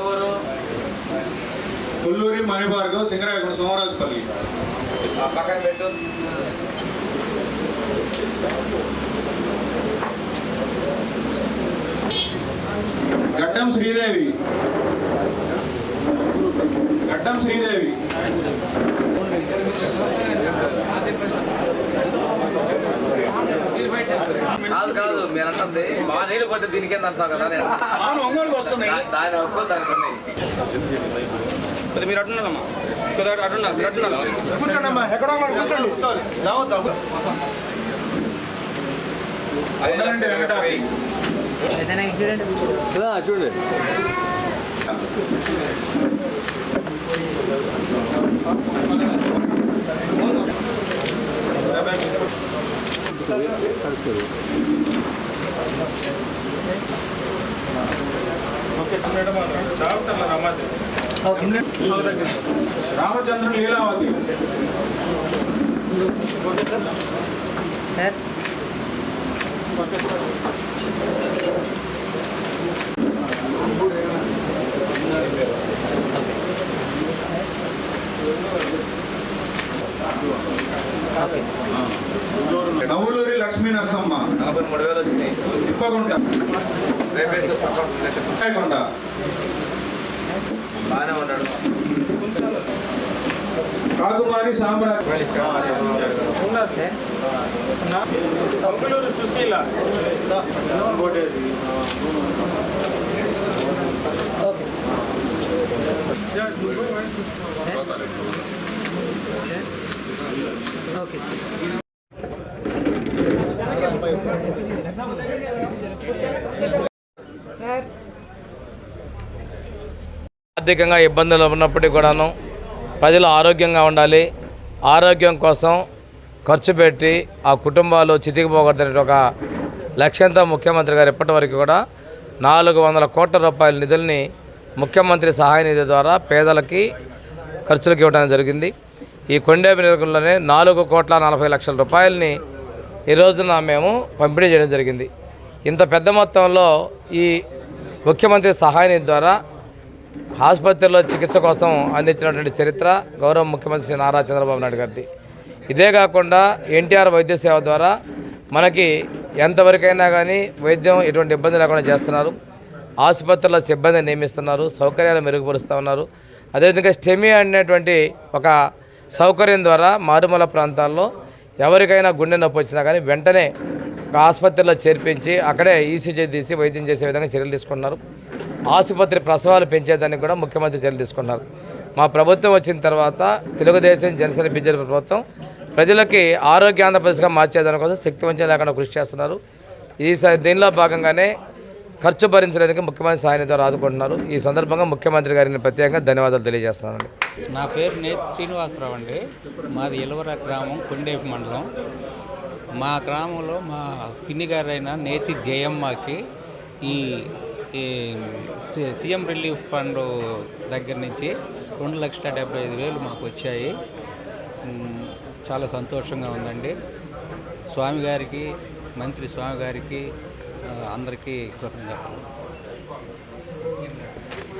ఊరు కొల్లూరి మణిభార్గవ్ సింగరాయకుడు సోమరాజుపల్లి. ఆ పక్కన పెట్టు. గడ్డం శ్రీదేవి. గడ్డం శ్రీదేవి కాదు కాదు మీరు బాగా నీళ్ళు పోతే దీనికి అంటున్నావు కదా నేను? దాని ఒక్కో దానికి ఉన్నాయి. కొద్దిగా మీరు అట్టున్నారమ్మా కొద్దిగా అటు- అట్టున్నారు మీరు అట్టున్నారు కూర్చోండి ఎక్కడో కూర్చోండి ఐదు లక్షల వెంకట. ముప్పై. Ramachandra Leelavathi Navvuluri Lakshmi Narasamma. నలభై మూడు వేలు వచ్చినాయి. ఇప్పగుంట రేపు ఓకే సార్ ఆర్థికంగా ఇబ్బందులు ఉన్నప్పటికీ కూడాను ప్రజలు ఆరోగ్యంగా ఉండాలి. ఆరోగ్యం కోసం ఖర్చు పెట్టి ఆ కుటుంబాలు చితికిపోకూడదనే ఒక లక్ష్యంతో ముఖ్యమంత్రి గారు ఇప్పటివరకు కూడా నాలుగు వందల కోట్ల రూపాయల నిధుల్ని ముఖ్యమంత్రి సహాయ నిధి ద్వారా పేదలకి ఖర్చులకు ఇవ్వడం జరిగింది. ఈ కొండేపి నియోజకవర్గంలోనే నాలుగు కోట్ల నలభై లక్షల రూపాయలని ఈ రోజున మేము పంపిణీ చేయడం జరిగింది. ఇంత పెద్ద మొత్తంలో ఈ ముఖ్యమంత్రి సహాయ నిధి ద్వారా ఆసుపత్రిలో చికిత్స కోసం అందించినటువంటి చరిత్ర గౌరవ ముఖ్యమంత్రి శ్రీ నారా చంద్రబాబు నాయుడు గారిది. ఇదే కాకుండా ఎన్టీఆర్ వైద్య సేవ ద్వారా మనకి ఎంతవరకైనా కానీ వైద్యం ఎటువంటి ఇబ్బంది లేకుండా చేస్తున్నారు. ఆసుపత్రిలో సిబ్బంది నియమిస్తున్నారు. సౌకర్యాలు మెరుగుపరుస్తూ ఉన్నారు. అదేవిధంగా స్టెమీ అనేటువంటి ఒక సౌకర్యం ద్వారా మారుమూల ప్రాంతాల్లో ఎవరికైనా గుండె నొప్పి వచ్చినా కానీ వెంటనే ఒక ఆసుపత్రిలో చేర్పించి అక్కడే ఈసీజీ తీసి వైద్యం చేసే విధంగా చర్యలు తీసుకున్నారు. ఆసుపత్రి ప్రసవాలు పెంచేదానికి కూడా ముఖ్యమంత్రి చర్యలు తీసుకున్నారు. మా ప్రభుత్వం వచ్చిన తర్వాత తెలుగుదేశం జనసేన బీజేపీ ప్రభుత్వం ప్రజలకి ఆరోగ్య ఆంధ్రప్రదేశ్గా మార్చేదాని కోసం శక్తివంచం లేకుండా కృషి చేస్తున్నారు. ఈ దీనిలో భాగంగానే ఖర్చు భరించడానికి ముఖ్యమంత్రి సహాయం ద్వారా ఆదుకుంటున్నారు. ఈ సందర్భంగా ముఖ్యమంత్రి గారిని ప్రత్యేకంగా ధన్యవాదాలు తెలియజేస్తున్నాను నా పేరు నేతి శ్రీనివాసరావు అండి. మాది ఎలవర గ్రామం కొండేపు మండలం. మా గ్రామంలో మా పిన్ని గారైన నేతి జయమ్మకి ఈ ఈ సి- సీఎం రిలీఫ్ ఫండ్ దగ్గర నుంచి రెండు లక్షల డెబ్బై ఐదు వేలు మాకు వచ్చాయి. చాలా సంతోషంగా ఉందండి. స్వామి గారికి మంత్రి స్వామి గారికి అందరికీ కృతజ్ఞతలు.